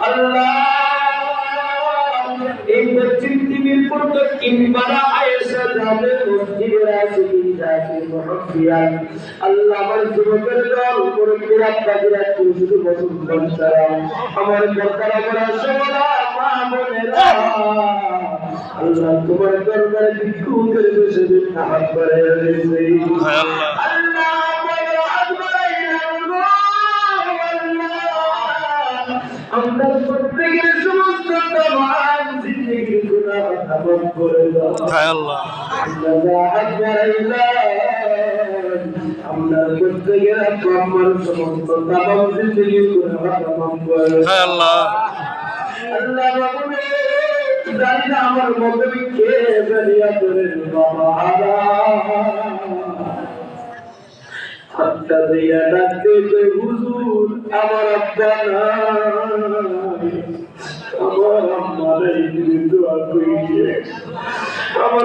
আল্লাহ এই পৃথিবীর প্রত্যেক বারা আয়েশা যাবে মসজিদে রাসূল যাবে মুহাফিয়ান আল্লাহ আমার যুবকের দল উপরে বিরাট বোনেরা আল্লাহ তোমার দরবারে ভিক্ষুকের বসে ভিক্ষা হাত বাড়াইয়া দিয়েছে আল্লাহ। আমরা প্রত্যেকের সমস্ত তমাম জিন্দগির গুনাহ মাফ করে দাও। আল্লাহ। আল্লাহ হাত আমরা প্রত্যেকের আমার সমস্ত তমাম জিন্দগির গুনাহ মাফ করে দাও। আল্লাহ। আল্লাহ বাবুরে আমার মধ্যে কে বেরিয়া করে বাবা। দিয়া ডাকতে হুজুর আমার আব্বা আমার এই আমার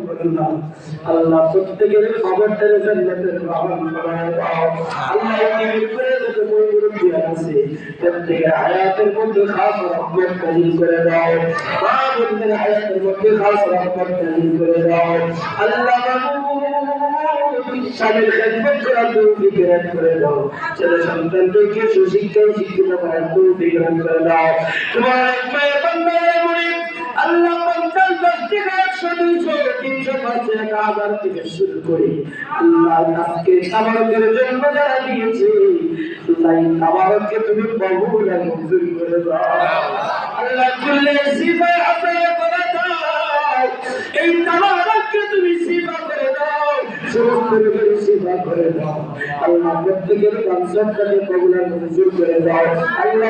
না। আল্লাহ প্রত্যেকের খবরটা জান্নাতের বাবা বানায় দাও। আল্লাহ এই মিরপুরের যত মুরব্বী আছে। প্রত্যেকের হায়াতের মধ্যে খাস রহমত নাজিল করে দাও। মা বোনদের হায়াতের মধ্যে খাস রহমত করে করে শিক্ষিত করে দাও। তোমার মায়ের আল্লাহ একশো দুইশো তিনশো পাঁচশো এক হাজার থেকে শুরু করে আল্লাহ আজকে সাবারকের জন্ম যারা দিয়েছে, আল্লাহ সাবারককে তুমি কবুল আর মঞ্জুর করে দাও। আল্লাহ কুল্লে সিফায় হাসায় করে দাও। এই সাবারককে তুমি সিফা করে দাও। সমস্ত রোগের করে দাও। আল্লাহ প্রত্যেকের কনসার্টটাকে কবুল আর মঞ্জুর করে দাও। আল্লাহ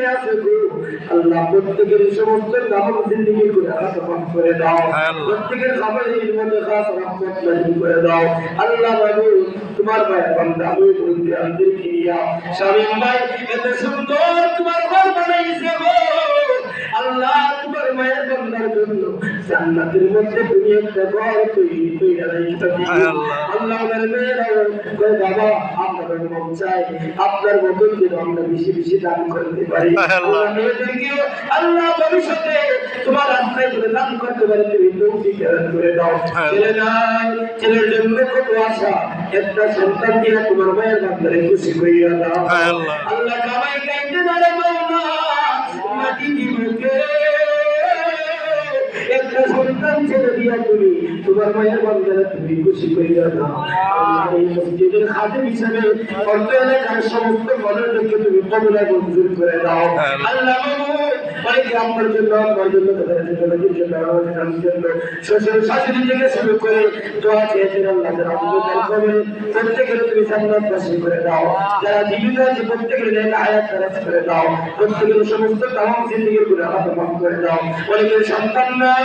জমিনে আছে গো? আল্লাহ প্রত্যেকের সমস্ত নামক জিন্দগি করে মাফ করে দাও। প্রত্যেকের খাবারের মধ্যে খাস রহমত নাজিল করে দাও। আল্লাহ বাবু তোমার ভাই বান্দা আমি বলতে আমি কিনিয়া স্বামী ভাই এত সুন্দর তোমার ঘর বানাইছে গো। আল্লাহ বান্দার জন্য জান্নাতের মধ্যে তুমি একটা ঘর তৈরি করে রাখতে আল্লাহ। আল্লাহ আমার মেয়েরা কয় বাবা আপনার মন চাই আপনার মতো যেন আমরা বেশি বেশি দান করতে পারি আল্লাহ। আল্লাহ মেয়েদেরকেও আল্লাহ ভবিষ্যতে তোমার রাস্তায় করে দান করতে পারে তুমি তৌফিক করে দাও ছেলে নাই ছেলের জন্য কত আশা একটা সন্তান দিয়ে তোমার মায়ের বান্দারে খুশি করিয়া দাও আল্লাহ। কামাই কাইতে দাঁড়ে মাওলা মাটি দিবকে একটা সন্তান ছেড়ে দিয়া তুমি তোমার মায়ের বান্দারা তুমি খুশি করিয়া দাও। এই মসজিদের খাদেম হিসাবে অর্থ এলাকার সমস্ত মানুষদেরকে তুমি কবলা মঞ্জুর করে দাও। আল্লাহ অনেকে আমার জন্য আমার জন্য তাদের জন্য জন্য আমাদের আমার জন্য শ্বশুর শাশুড়ি থেকে শুরু করে দোয়া চেয়েছেন আল্লাহ যারা অন্ধকার কবরে প্রত্যেকের তুমি জান্নাত বাসী করে দাও। যারা জীবিত আছে প্রত্যেকের নেক হায়াত দারাজ করে দাও। প্রত্যেকের সমস্ত তামাম জিন্দিগিরগুলো হাত মাফ করে দাও। অনেকের সন্তান নাই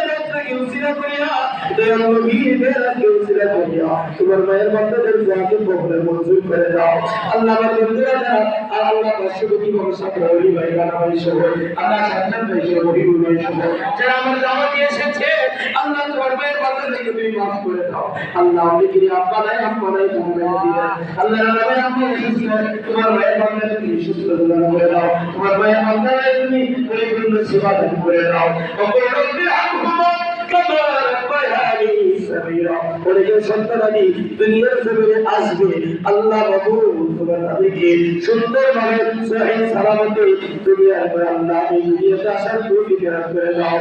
রাতকে উসিলা করিয়া দয়াল নবীর মেরাজকে উসিলা করিয়া। তোমার মায়ের বান্দাদের দোয়াকে কবুল মঞ্জুর করে দাও। আল্লাহ আমার বন্ধুরা যারা, আর আল্লাহ পার্শ্ববর্তী মানুষ আপনার ওলি ভাই গানা ভাই সহ, আল্লাহ সান্তান ভাই সহ মহিবুল ভাই সহ, যারা আমার দাওয়াতে এসেছে, আল্লাহ তোমার মায়ের বান্দাদেরকে তুমি মাফ করে দাও। আল্লাহ অনেকেরই আব্বা নাই বোন করে পরিপূর্ণ সেবা করে দাও। সাগীরা অনেকের সন্তানাদি দুনিয়ার জমিনে আসবে, আল্লাহ বাবু তোমার তাদেরকে। সুন্দরভাবে সহি সালামতে দুনিয়ার পর আল্লাহ এই দুনিয়াতে আসার তৌফিক দান করে দাও।